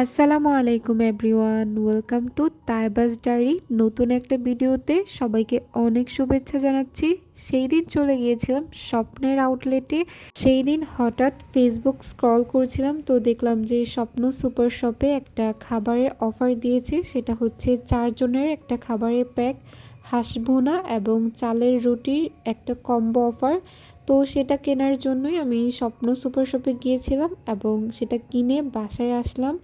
আসসালামু আলাইকুম everyone, welcome to Taiba's diary. নতুন একটা ভিডিওতে সবাইকে অনেক শুভেচ্ছা জানাচ্ছি। সেই দিন চলে গিয়েছিলাম স্বপ্নের আউটলেটে সেই দিন হঠাৎ ফেসবুক স্ক্রল করছিলাম, তো দেখলাম যে স্বপ্ন সুপার শপে একটা খাবারের অফার দিয়েছে। সেটা হচ্ছে চারজনের একটা খাবারের প্যাক হাঁসভুনা এবং চালের রুটির একটা কম্বো অফার তো সেটা কেনার জন্যই আমি স্বপ্ন সুপার শপে গিয়েছিলাম এবং সেটা কিনে বাসায় আসলাম।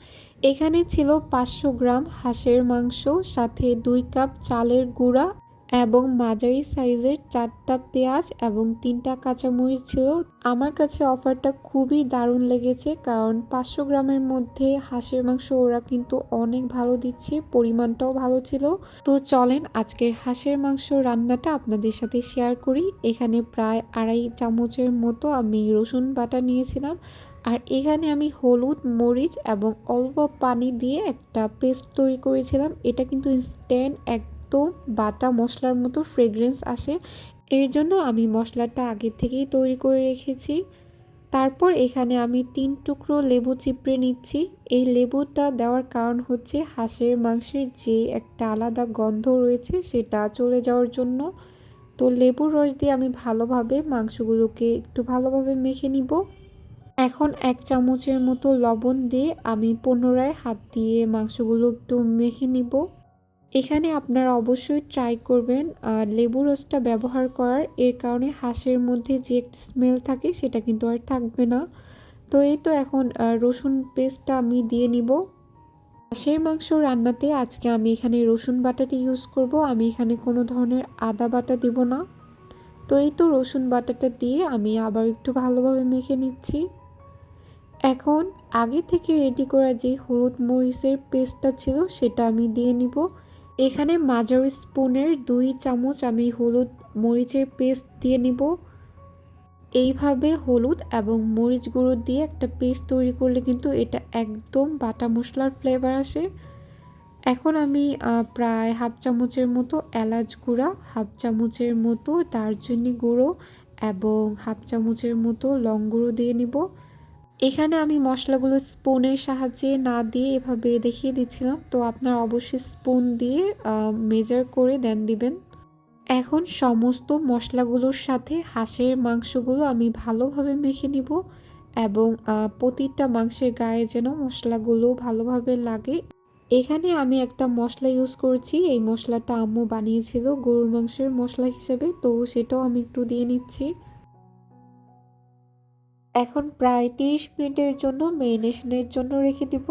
এখানে ছিল পাঁচশো গ্রাম হাঁসের মাংস, সাথে দুই কাপ চালের গুঁড়া এবং মাঝারি সাইজের চারটা পেঁয়াজ এবং তিনটা কাঁচামরিচ ছিল। আমার কাছে অফারটা খুবই দারুণ লেগেছে কারণ পাঁচশো গ্রামের মধ্যে হাঁসের মাংস ওরা কিন্তু অনেক ভালো দিচ্ছে, পরিমাণটাও ভালো ছিল। তো চলেন আজকের হাঁসের মাংস রান্নাটা আপনাদের সাথে শেয়ার করি। এখানে প্রায় আড়াই চামচের মতো আমি রসুন বাটা নিয়েছিলাম। আর এখানে আমি হলুদ, মরিচ এবং অল্প পানি দিয়ে একটা পেস্ট তৈরি করেছিলাম। এটা কিন্তু ইনস্ট্যান্ট এক বাটা মশলার মতো ফ্রেগরেন্স আসে। এর জন্য আমি মশলাটা আগে থেকেই তৈরি করে রেখেছি। তারপর এখানে আমি তিন টুকরো লেবু চিপড়ে নিচ্ছি। এই লেবুটা দেওয়ার কারণ হচ্ছে হাঁসের মাংসের যে একটা আলাদা গন্ধ রয়েছে সেটা চলে যাওয়ার জন্য। তো লেবুর রস দিয়ে আমি ভালোভাবে মাংসগুলোকে একটু ভালোভাবে মেখে নিব। এখন এক চামচের মতো লবণ দিয়ে আমি পুনরায় হাত দিয়ে মাংসগুলো একটু মেখে নিব। এখানে আপনারা অবশ্যই ট্রাই করবেন লেবু রসটা ব্যবহার করার। এর কারণে হাঁসের মধ্যে যে একটা স্মেল থাকে, সেটা কিন্তু আর থাকবে না। তো এই তো এখন রসুন পেস্টটা আমি দিয়ে নিব। হাঁসের মাংস রান্নাতে আজকে আমি এখানে রসুন বাটাটি ইউজ করব। আমি এখানে কোনো ধরনের আদা বাটা দেব না। তো এই তো রসুন বাটাটা দিয়ে আমি আবার একটু ভালোভাবে মেখে নিচ্ছি। এখন আগে থেকে রেডি করা যে হলুদ মরিচের পেস্টটা ছিল, সেটা আমি দিয়ে নিব। এখানে মাঝারি স্পুনের দুই চামচ আমি হলুদ মরিচের পেস্ট দিয়ে নিব। এইভাবে হলুদ এবং মরিচ গুঁড়ো দিয়ে একটা পেস্ট তৈরি করলে কিন্তু এটা একদম বাটা মশলার ফ্লেভার আসে। এখন আমি প্রায় হাফ চামচের মতো এলাচ গুঁড়া, হাফ চামচের মতো দারচিনি গুঁড়ো এবং হাফ চামচের মতো লং গুঁড়ো দিয়ে নিব। এখানে আমি মশলাগুলো স্পুনের সাহায্যে না দিয়ে এভাবে দেখিয়ে দিচ্ছিলাম। তো আপনার অবশ্যই স্পুন দিয়ে মেজার করে দেন দিবেন। এখন সমস্ত মশলাগুলোর সাথে হাঁসের মাংসগুলো আমি ভালোভাবে মেখে নিব এবং প্রতিটা মাংসের গায়ে যেন মশলাগুলো ভালোভাবে লাগে। এখানে আমি একটা মশলা ইউজ করছি। এই মশলাটা আম্মু বানিয়েছিল গরুর মাংসের মশলা হিসেবে। তো সেটাও আমি একটু দিয়ে নিচ্ছি। এখন প্রায় তিরিশ মিনিটের জন্য মেরিনেশনের জন্য রেখে দিব।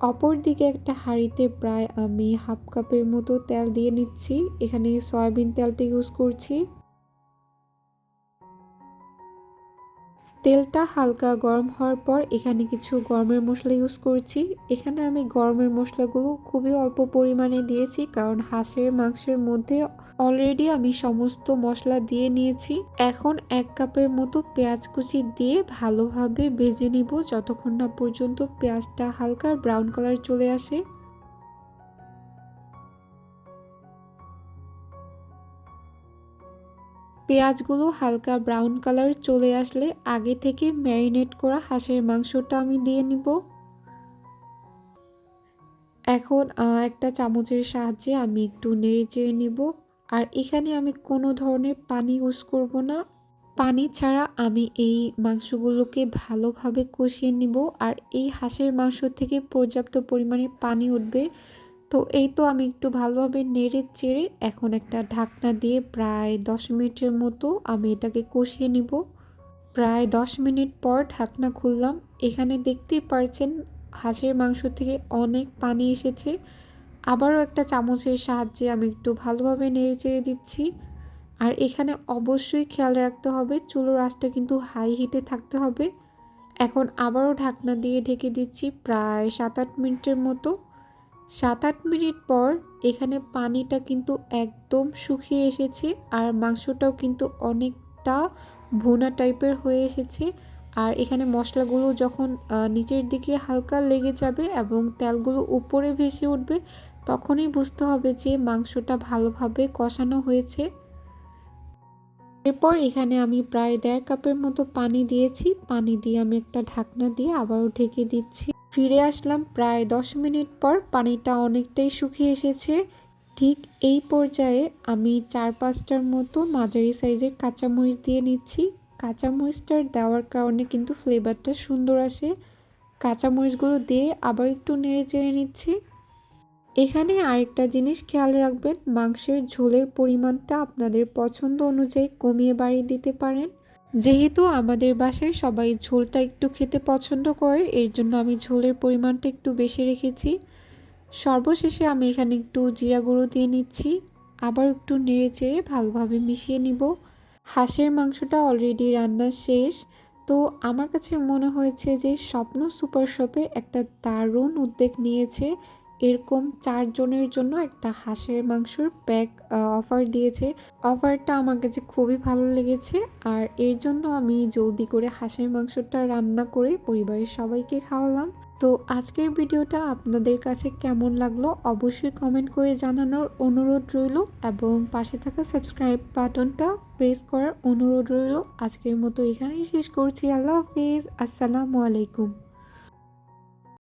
অপর দিকে একটা হাঁড়িতে প্রায় আমি হাফ কাপের মতো তেল দিয়ে নিচ্ছি। এখানে সয়াবিন তেলটি ইউজ করছি। তেলটা হালকা গরম হওয়ার পর এখানে কিছু গরমের মশলা ইউজ করছি। এখানে আমি গরমের মশলাগুলো খুবই অল্প পরিমাণে দিয়েছি কারণ হাঁসের, মাংসের মধ্যে অলরেডি আমি সমস্ত মশলা দিয়ে নিয়েছি। এখন এক কাপের মতো পেঁয়াজ কুচি দিয়ে ভালোভাবে ভেজে নিব যতক্ষণ না পর্যন্ত পেঁয়াজটা হালকা ব্রাউন কালার চলে আসে। পেঁয়াজগুলো হালকা ব্রাউন কালার চলে আসলে আগে থেকে ম্যারিনেট করা হাঁসের মাংসটা আমি দিয়ে নিব। এখন একটা চামচের সাহায্যে আমি একটু নেড়ে চেড়ে নিব। আর এখানে আমি কোনো ধরনের পানি ইউজ করব না। পানি ছাড়া আমি এই মাংসগুলোকে ভালোভাবে কষিয়ে নিব। আর এই হাঁসের মাংস থেকে পর্যাপ্ত পরিমাণে পানি উঠবে। তো এই তো আমি একটু ভালোভাবে নেড়ে চেড়ে এখন একটা ঢাকনা দিয়ে প্রায় দশ মিনিটের মতো আমি এটাকে কষিয়ে নিব। প্রায় দশ মিনিট পর ঢাকনা খুললাম। এখানে দেখতেই পারছেন হাঁসের মাংস থেকে অনেক পানি এসেছে। আবারও একটা চামচের সাহায্যে আমি একটু ভালোভাবে নেড়ে চেড়ে দিচ্ছি। আর এখানে অবশ্যই খেয়াল রাখতে হবে, চুলোর আঁচটা কিন্তু হাই হিটে থাকতে হবে। এখন আবারও ঢাকনা দিয়ে ঢেকে দিচ্ছি প্রায় সাত আট মিনিটের মতো। সাত আট মিনিট পর এখানে পানিটা কিন্তু একদম শুকিয়ে এসেছে আর মাংসটাও কিন্তু অনেকটা ভুনা টাইপের হয়ে এসেছে। আর এখানে মশলাগুলো যখন নিচের দিকে হালকা লেগে যাবে এবং তেলগুলো উপরে ভেসে উঠবে, তখনই বুঝতে হবে যে মাংসটা ভালোভাবে কষানো হয়েছে। এরপর এখানে আমি প্রায় দেড় কাপের মতো পানি দিয়েছি। পানি দিয়ে আমি একটা ঢাকনা দিয়ে আবারও ঢেকে দিচ্ছি। ফিরে আসলাম প্রায় দশ মিনিট পর পানিটা অনেকটাই শুকিয়ে এসেছে। ঠিক এই পর্যায়ে আমি চার পাঁচটার মতো মাঝারি সাইজের কাঁচামরিচ দিয়ে নিচ্ছি। কাঁচামরিচটার দেওয়ার কারণে কিন্তু ফ্লেভারটা সুন্দর আসে। কাঁচামরিচগুলো দিয়ে আবার একটু নেড়ে চেড়ে নিচ্ছি। এখানে আরেকটা জিনিস খেয়াল রাখবেন, মাংসের ঝোলের পরিমাণটা আপনাদের পছন্দ অনুযায়ী কমিয়ে বাড়িয়ে দিতে পারেন। যেহেতু আমাদের বাসায় সবাই ঝোলটা একটু খেতে পছন্দ করে, এর জন্য আমি ঝোলের পরিমাণটা একটু বেশি রেখেছি। সর্বশেষে আমি এখানে একটু জিরা গুঁড়ো দিয়ে নিচ্ছি। আবার একটু নেড়ে চেড়ে ভালোভাবে মিশিয়ে নিব। হাঁসের মাংসটা অলরেডি রান্না শেষ। তো আমার কাছে মনে হয়েছে যে স্বপ্ন সুপার শপে একটা দারুণ উদ্যোগ নিয়েছে। এরকম চারজনের জন্য একটা হাঁসের মাংসর প্যাক অফার দিয়েছে। অফারটা আমার কাছে খুবই ভালো লেগেছে। আর এর জন্য আমি জলদি করে হাঁসের মাংসটা রান্না করে পরিবারের সবাইকে খাওয়ালাম। তো আজকের ভিডিওটা আপনাদের কাছে কেমন লাগল অবশ্যই কমেন্ট করে জানানোর অনুরোধ রইল এবং পাশে থাকা সাবস্ক্রাইব বাটনটা প্রেস করার অনুরোধ রইল। আজকের মতো এখানেই শেষ করছি। আল্লাহ হাফিজ। আসসালামু আলাইকুম।